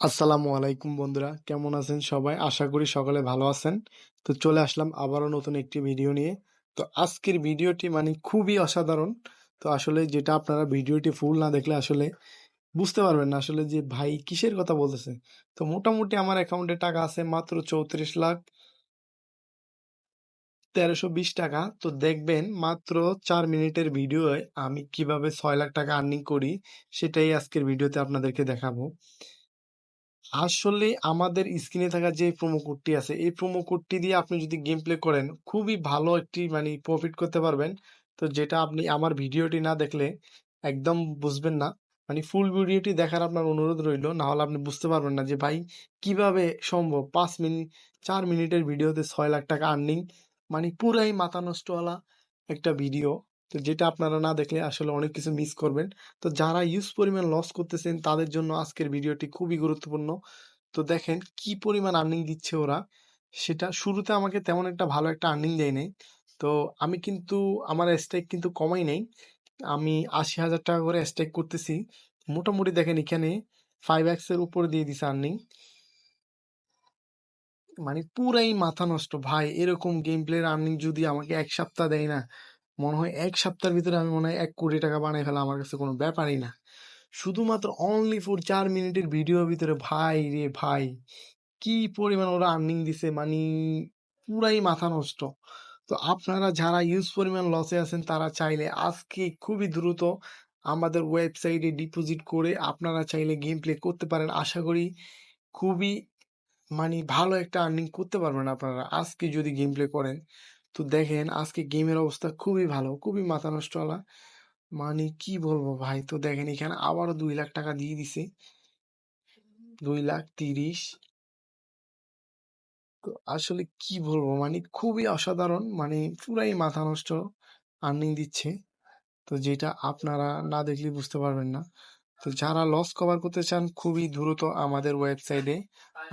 আসসালামু আলাইকুম বন্ধুরা, কেমন আছেন সবাই? আশা করি সকলে ভালো আছেন। তো চলে আসলাম আবারও নতুন একটি ভিডিও নিয়ে। তো আজকের ভিডিওটি মানে খুবই অসাধারণ। তো আসলে যেটা আপনারা ভিডিওটি ফুল না দেখলে আসলে বুঝতে পারবেন না আসলে যে ভাই কিসের কথা বলতেছে। তো মোটামুটি আমার অ্যাকাউন্টে টাকা আছে মাত্র চৌত্রিশ লাখ তেরোশো বিশ টাকা। তো দেখবেন মাত্র চার মিনিটের ভিডিওয় আমি কীভাবে ছয় লাখ টাকা আর্নিং করি, সেটাই আজকের ভিডিওতে আপনাদেরকে দেখাবো। আসলে আমাদের স্ক্রিনে থাকা যে প্রোমো কোডটি আছে, এই প্রোমো কোডটি দিয়ে আপনি যদি গেম প্লে করেন, খুবই ভালো একটি মানে প্রফিট করতে পারবেন। তো যেটা আপনি আমার ভিডিওটি না দেখলে একদম বুঝবেন না। মানে ফুল ভিডিওটি দেখার আপনার অনুরোধ রইল না হলে আপনি বুঝতে পারবেন না যে, ভাই, কীভাবে সম্ভব? পাঁচ মিনিট চার মিনিটের ভিডিওতে ছয় লাখ টাকা আর্নিং মানে পুরাই মাথা নষ্টওয়ালা একটা ভিডিও। তো যেটা আপনারা না দেখলে আসলে অনেক কিছু মিস করবেন। তো যারা ইউজ পরিমাণ লস করতেছেন, তাদের জন্য আজকের ভিডিওটি খুবই গুরুত্বপূর্ণ। তো দেখেন কি পরিমাণ আর্নিং দিচ্ছে ওরা, সেটা শুরুতে আমাকে তেমন একটা ভালো একটা আর্নিং দেয় নাই। তো আমি কিন্তু, আমার স্টেক কিন্তু কমাই নেই। আমি আশি হাজার টাকা করে স্টেক করতেছি। মোটামুটি দেখেন এখানে ফাইভ এক্সের উপর দিয়ে দিছে আর্নিং মানে পুরাই মাথা নষ্ট। ভাই, এরকম গেম প্লের আর্নিং যদি আমাকে এক সপ্তাহ দেয় না মনে হয় এক সপ্তাহের ভিতরে আমি মনে হয় এক কোটি টাকা বানাই ফেলা আমার কাছে কোনো ব্যাপারই না। শুধুমাত্র অনলি ফর চার মিনিটের ভিডিওর ভিতরে, ভাই রে ভাই, কি পরিমাণ ওরা আর্নিং দিছে মানে পুরাই মাথা নষ্ট। তো আপনারা যারা ইউজ পরিমাণ লসে আছেন, তারা চাইলে আজকে খুবই দ্রুত আমাদের ওয়েবসাইটে ডিপোজিট করে আপনারা চাইলে গেম প্লে করতে পারেন। আশা করি খুবই মানে ভালো একটা আর্নিং করতে পারবেন আপনারা। আজকে যদি গেম প্লে করেন তো দেখেন আজকে গেমের অবস্থা খুবই ভালো, খুবই মাথা নষ্টওয়ালা মানে কি বলব ভাই? তো দেখেন এখানে আবারও দুই লাখ টাকা দিয়ে দিছে। দুই লাখ তিরিশ। তো আসলে কি বলব? মানে খুবই অসাধারণ মানে পুরাই মাথা নষ্ট আর্নিং দিচ্ছে। তো যেটা আপনারা না দেখলে বুঝতে পারবেন না। তো যারা লস কভার করতে চান, খুবই দ্রুত আমাদের ওয়েবসাইটে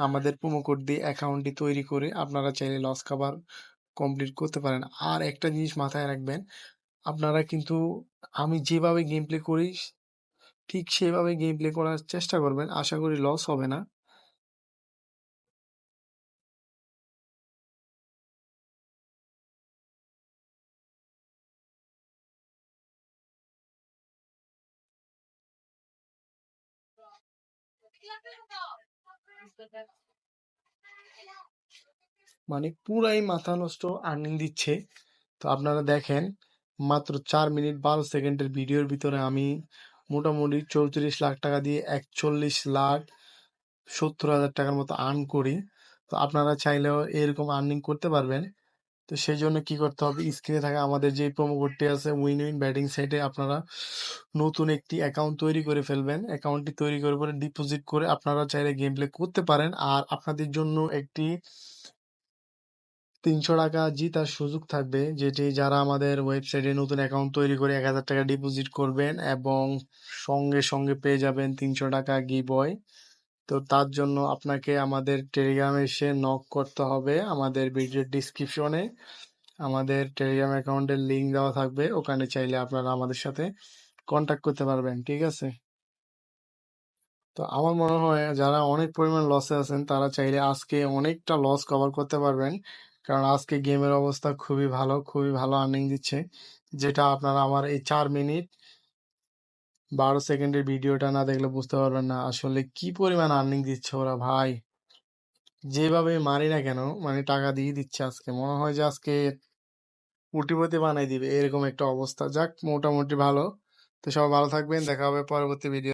আমাদের প্রোমো কোড দিয়ে অ্যাকাউন্টটি তৈরি করে আপনারা চাইলে লস কভার কমপ্লিট করতে পারেন। আর একটা জিনিস মাথায় রাখবেন, আপনারা কিন্তু, আমি যেভাবে গেম প্লে করি, ঠিক সেভাবে গেম প্লে করার চেষ্টা করবেন। আশা করি লস হবে না। মানে পুরাই মাথা নষ্ট আর্নিং দিচ্ছে। তো আপনারা দেখেন, মাত্র চার মিনিট বারো সেকেন্ডের ভিডিওর ভিতরে আমি মোটামুটি চৌত্রিশ লাখ টাকা দিয়ে একচল্লিশ লাখ সত্তর হাজার টাকার মতো আর্ন করি। তো আপনারা চাইলেও এরকম আর্নিং করতে পারবেন। তো সেই জন্য কি করতে হবে? স্ক্রিনে থাকা আমাদের যে প্রোমো কোডটি আছে উইন উইন ব্যাটিং সাইটে আপনারা নতুন একটি অ্যাকাউন্ট তৈরি করে ফেলবেন। অ্যাকাউন্টটি তৈরি করে পরে ডিপোজিট করে আপনারা চাইলে গেম প্লে করতে পারেন। আর আপনাদের জন্য একটি তিনশো টাকা জিতার সুযোগ থাকবে। যেটি যারা আমাদের ওয়েবসাইটে নতুন অ্যাকাউন্ট তৈরি করে এক হাজার টাকা ডিপোজিট করবেন এবং সঙ্গে সঙ্গে পেয়ে যাবেন তিনশো টাকা গিবয় তো তার জন্য আপনাকে আমাদের টেলিগ্রামে এসে নক করতে হবে। আমাদের ভিডিওর ডিসক্রিপশনে আমাদের টেলিগ্রাম অ্যাকাউন্টের লিঙ্ক দেওয়া থাকবে। ওখানে চাইলে আপনারা আমাদের সাথে কন্ট্যাক্ট করতে পারবেন, ঠিক আছে? তো আমার মনে হয় যারা অনেক পরিমাণ লসে আছেন, তারা চাইলে আজকে অনেকটা লস কভার করতে পারবেন। কারণ আজকে গেমের অবস্থা খুবই ভালো খুবই ভালো আর্নিং দিচ্ছে। যেটা আপনারা আমার এই চার মিনিট, বারো সেকেন্ডের ভিডিওটা না দেখলে বুঝতে পারবেন না আসলে কি পরিমাণ আর্নিং দিচ্ছে ওরা ভাই। যেভাবে মারি না কেন মানে টাকা দিয়ে দিচ্ছে আজকে। মনে হয় যে আজকে কোটিপতি বানাই দিবে, এরকম একটা অবস্থা। যাক, মোটামুটি ভালো। তো সবাই ভালো থাকবেন, দেখা হবে পরবর্তী ভিডিও